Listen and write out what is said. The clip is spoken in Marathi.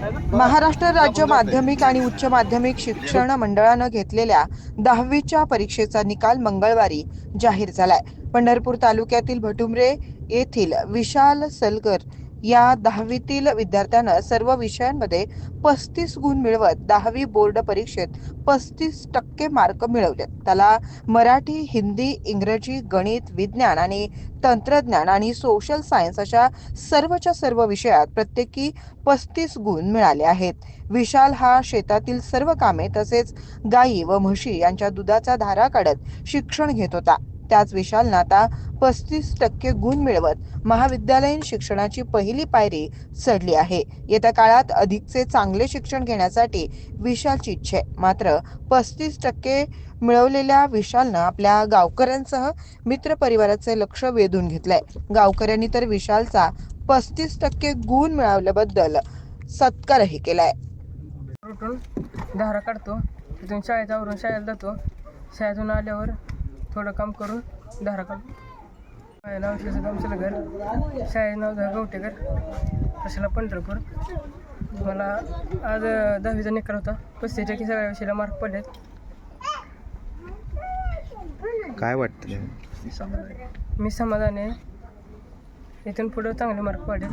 महाराष्ट्र राज्य माध्यमिक आणि उच्च माध्यमिक शिक्षण मंडळानं घेतलेल्या दहावीच्या परीक्षेचा निकाल मंगळवारी जाहीर झालाय. पंढरपूर तालुक्यातील भटुमरे येथील विशाल सलगर या दहावीतील विद्यार्थ्यानं सर्व विषयांमध्ये पस्तीस गुण मिळवत दहावी बोर्ड परीक्षेत पस्तीस टक्के मार्क मिळवले. त्याला मराठी हिंदी इंग्रजी गणित विज्ञान आणि तंत्रज्ञान आणि सोशल सायन्स अशा सर्वच्या सर्व विषयात प्रत्येकी पस्तीस गुण मिळाले आहेत. विशाल हा शेतातील सर्व कामे तसेच गायी व म्हशी यांच्या दुधाचा धारा काढत शिक्षण घेत होता. त्याच विशालनं आता पस्तीस टक्के गुण मिळवत महाविद्यालयीन शिक्षणाची पहिली पायरी चढली आहे. येत्या काळात अधिकचे चांगले शिक्षण घेण्यासाठी विशालची इच्छा आहे. मात्र पस्तीस टक्के मिळवलेल्या विशालनं आपल्या गावकऱ्यांसह मित्र परिवाराचे लक्ष वेधून घेतलंय. गावकऱ्यांनी तर विशालचा पस्तीस टक्के गुण मिळवल्याबद्दल सत्कारही केलाय. उठून धारा काढतो. तिथून शाळेत आवरून शाळेला जातो. शाळेतून आल्यावर थोडं काम करून धारा माझ्या नाव त्याचं काम सलगर. शाळेत नाव झालं गवटेकर कशाला पंढरपूर. मला आज दहावीचा निकाल होता. पस्तीस टक्के सगळ्या विषयाला मार्क पडलेत. काय वाटतं मी समाधानी आहे. इथून पुढं चांगले मार्क पडेल